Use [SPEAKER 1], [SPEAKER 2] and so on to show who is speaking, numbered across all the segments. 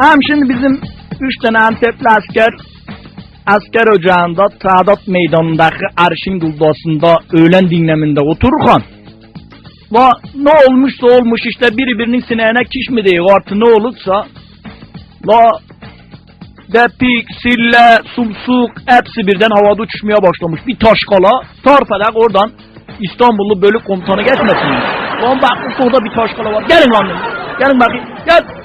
[SPEAKER 1] Hem şimdi bizim üç tane Antepli asker asker ocağında Saadat Meydanı'ndaki Arşin Guldası'nda öğlen dinleminde otururken Va ne olmuşsa olmuş işte biri birinin sineğine kiş mi diyor artı ne olursa La Depik, sille, sumsuk hepsi birden havada uçuşmaya başlamış. Bir taş kala tarfelek oradan İstanbullu bölük komutanı geçmesin. Lan bakmış orada bir taş kala var. Gelin lan. Gelin bakayım. Gel.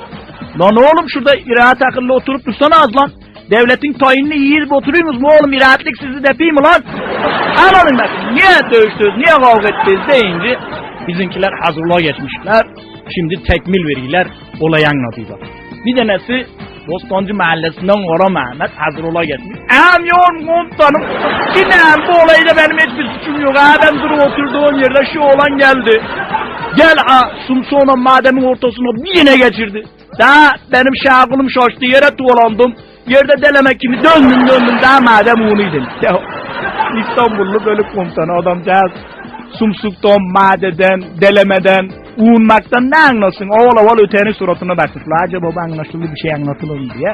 [SPEAKER 1] Lan oğlum şurada iraat akıllı oturup dursana az lan. Devletin tayinini yiyip oturuyorsunuz mu oğlum? İraatlik sizi depeyim mi lan? Anladın bakayım. Niye dövüştünüz, niye kavga ettiniz deyince bizimkiler hazırlığa geçmişler. Şimdi tekmil veriyorlar, olayı anlatıyorlar. Bir tanesi Bostancı mahallesinden Kara Mehmet hazırlığa geçmiş. Em yorum komutanım. Yine bu olayda benim hiçbir suçum yok. Ha ben durup oturduğum yerde şu olan geldi. Gel ha sumsona mademin ortasına bir yine geçirdi. Daha benim şagılım şaştı yere tuvalandım. Yerde deleme kimi döndüm döndüm daha madem. Ya İstanbullu bölük komutanı adamcağız. Sumsuktan, madeden, delemeden, uğunmaktan ne anlasın? Oval oval ötenin suratına bakmışlar. Acaba bu anlaşılır bir şey anlatılır diye.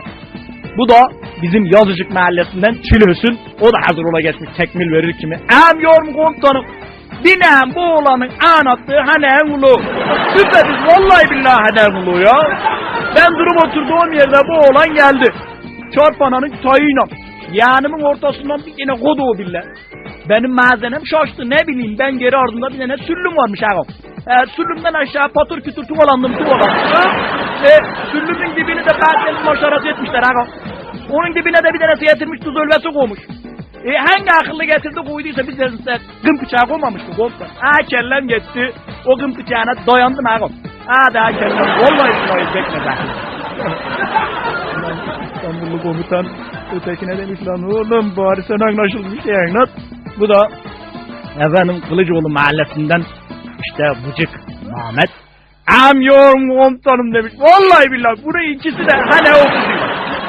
[SPEAKER 1] Bu da bizim Yazıcık mahallesinden Çilhüsün. O da hazır ola geçmiş tekmil verir kimi. Em yorum komutanım. Binem bu oğlanın anlattığı hani ulu. Süperiz vallahi billahi hani ulu ya. Ben durup oturduğum yerde bu oğlan geldi. Çarpananın tayıyla. Yanımın ortasından bir yine kodu bile. Benim malzemem şaştı ne bileyim ben geri ardında bir tane süllüm varmış ağam. E, süllümden aşağı patır kütür tuvalandım tuvalandım. E, süllümün dibini de kalplerin maşarası etmişler ağam. Onun dibine de bir tanesi getirmiş tuz ölvesi koymuş. E, hangi akıllı getirdi koyduysa biz de gım bıçağı koymamıştı komutan. Ha kellem gitti. O gım bıçağına dayandım ağam. Ha daha kellem. Vallahi billahi bekle İstanbullu komutan ötekine demiş lan oğlum bari sen anlaşılmış şey anlat. Bu da efendim Kılıcıoğlu mahallesinden işte Bıcık Mehmet. Am yorum komutanım demiş. Vallahi billahi burayı ikisi de hani okuyor.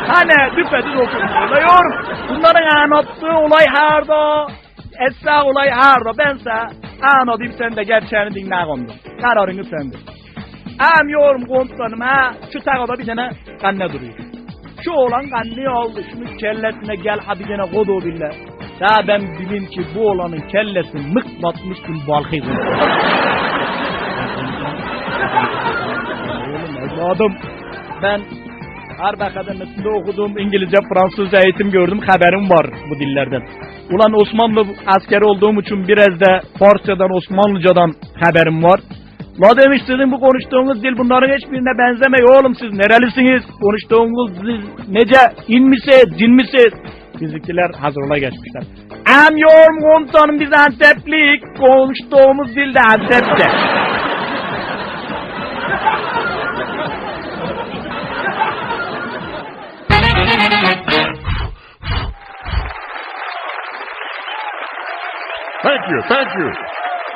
[SPEAKER 1] Hani düpedüz yorum. Bunların anlattığı olay harda. Esra olay harda. Bense anlatayım sen de gerçeğini dinle kondu. Kararını sende. Am yorum komutanım ha. Şu takada bir tane kanne duruyor. Şu oğlan kanneyi aldı. Şunun kellesine gel ha bir tane kodu billah. Daha ben bileyim ki bu olanın kellesi mık batmış bir balkı Oğlum evladım ben Harp Akademisi'nde okudum İngilizce, Fransızca eğitim gördüm. Haberim var bu dillerden. Ulan Osmanlı askeri olduğum için biraz da Farsçadan, Osmanlıcadan haberim var. La demiş sizin bu konuştuğunuz dil bunların hiçbirine benzemiyor oğlum siz nerelisiniz? Konuştuğunuz dil nece? İn misiniz, cin misiniz? Bizimkiler hazırla geçmişler. Am yorum komutanım biz Anteplik. Konuştuğumuz dil de Antepçe.
[SPEAKER 2] Thank you, thank you.